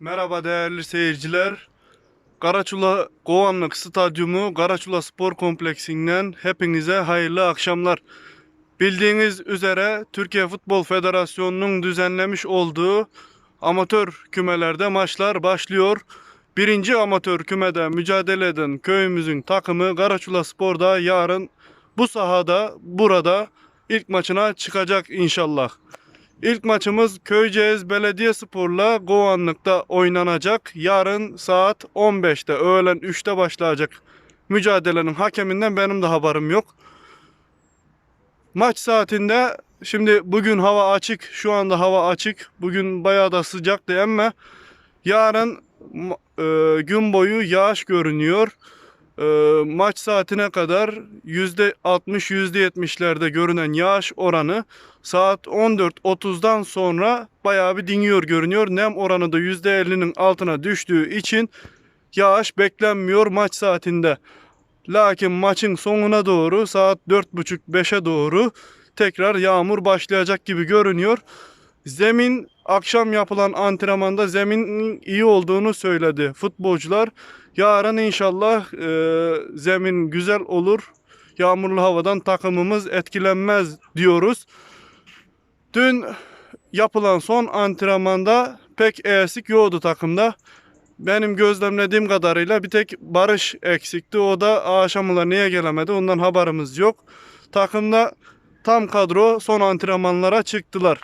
Merhaba değerli seyirciler. Karaçula Kovanlık Stadyumu Karaçula Spor Kompleksi'nden hepinize hayırlı akşamlar. Bildiğiniz üzere Türkiye Futbol Federasyonu'nun düzenlemiş olduğu amatör kümelerde maçlar başlıyor. Birinci amatör kümede mücadele eden köyümüzün takımı Karaçula Spor'da yarın bu sahada burada ilk maçına çıkacak inşallah. İlk maçımız Köyceğiz Belediyespor'la Govanlık'ta oynanacak. Yarın saat 15'te öğlen 3'te başlayacak mücadelenin hakeminden benim de haberim yok. Maç saatinde şimdi bugün hava açık. Şu anda hava açık. Bugün bayağı da sıcaktı ama yarın e, gün boyu yağış görünüyor. E, maç saatine kadar %60 %70'lerde görünen yağış oranı saat 14.30'dan sonra bayağı bir diniyor görünüyor. Nem oranı da %50'nin altına düştüğü için yağış beklenmiyor maç saatinde. Lakin maçın sonuna doğru saat 4.30-5'e doğru tekrar yağmur başlayacak gibi görünüyor. Zemin akşam yapılan antrenmanda zeminin iyi olduğunu söyledi futbolcular. Yarın inşallah e, zemin güzel olur. Yağmurlu havadan takımımız etkilenmez diyoruz. Dün yapılan son antrenmanda pek eksik yoktu takımda. Benim gözlemlediğim kadarıyla bir tek Barış eksikti. O da aşamalar niye gelemedi ondan haberimiz yok. Takımda tam kadro son antrenmanlara çıktılar.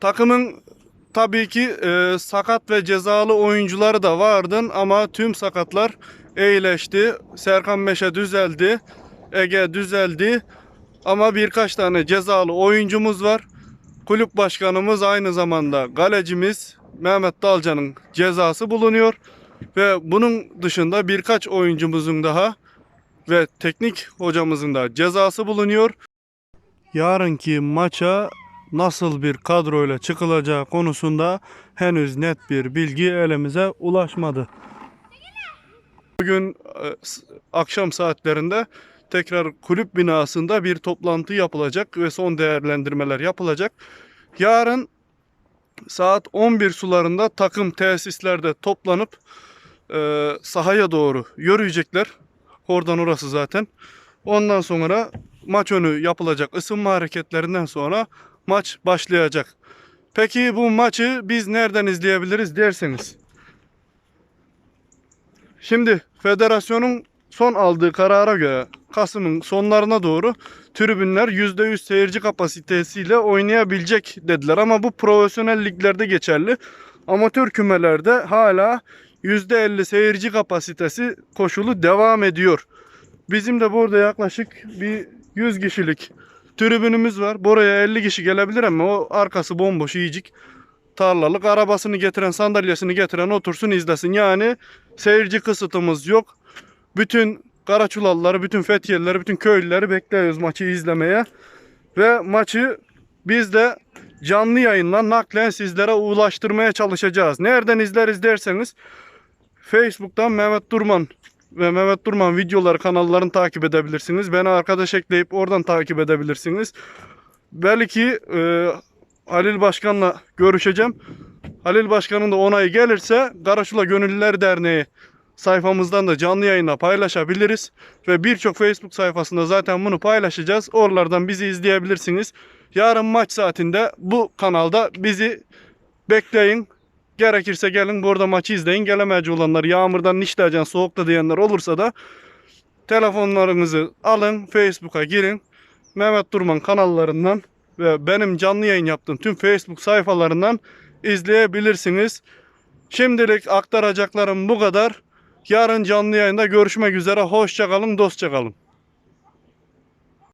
Takımın tabii ki e, sakat ve cezalı oyuncuları da vardı ama tüm sakatlar iyileşti. Serkan Meşe düzeldi. Ege düzeldi. Ama birkaç tane cezalı oyuncumuz var. Kulüp başkanımız aynı zamanda galecimiz Mehmet Dalcan'ın cezası bulunuyor. Ve bunun dışında birkaç oyuncumuzun daha ve teknik hocamızın da cezası bulunuyor. Yarınki maça nasıl bir kadroyla çıkılacağı konusunda henüz net bir bilgi elimize ulaşmadı. Bugün e, akşam saatlerinde tekrar kulüp binasında bir toplantı yapılacak ve son değerlendirmeler yapılacak. Yarın saat 11 sularında takım tesislerde toplanıp e, sahaya doğru yürüyecekler. Oradan orası zaten. Ondan sonra maç önü yapılacak ısınma hareketlerinden sonra maç başlayacak. Peki bu maçı biz nereden izleyebiliriz derseniz. Şimdi federasyonun son aldığı karara göre Kasım'ın sonlarına doğru tribünler %100 seyirci kapasitesiyle oynayabilecek dediler. Ama bu profesyonel liglerde geçerli. Amatör kümelerde hala %50 seyirci kapasitesi koşulu devam ediyor. Bizim de burada yaklaşık bir 100 kişilik tribünümüz var. Buraya 50 kişi gelebilir ama o arkası bomboş yiyecek. Tarlalık arabasını getiren sandalyesini getiren otursun izlesin. Yani seyirci kısıtımız yok. Bütün Karaçulalları, bütün Fethiyelileri, bütün köylüleri bekliyoruz maçı izlemeye. Ve maçı biz de canlı yayınla naklen sizlere ulaştırmaya çalışacağız. Nereden izleriz derseniz Facebook'tan Mehmet Durman ve Mehmet Durman videoları kanallarını takip edebilirsiniz. Beni arkadaş ekleyip oradan takip edebilirsiniz. Belki e, Halil Başkan'la görüşeceğim. Halil Başkan'ın da onayı gelirse Karaçula Gönüllüler Derneği sayfamızdan da canlı yayına paylaşabiliriz. Ve birçok Facebook sayfasında zaten bunu paylaşacağız. Oralardan bizi izleyebilirsiniz. Yarın maç saatinde bu kanalda bizi bekleyin. Gerekirse gelin burada maçı izleyin. Gelemeyecek olanlar yağmurdan nişleyeceksin soğukta diyenler olursa da telefonlarınızı alın Facebook'a girin. Mehmet Durman kanallarından ve benim canlı yayın yaptığım tüm Facebook sayfalarından izleyebilirsiniz. Şimdilik aktaracaklarım bu kadar. Yarın canlı yayında görüşmek üzere. Hoşçakalın, dostça kalın.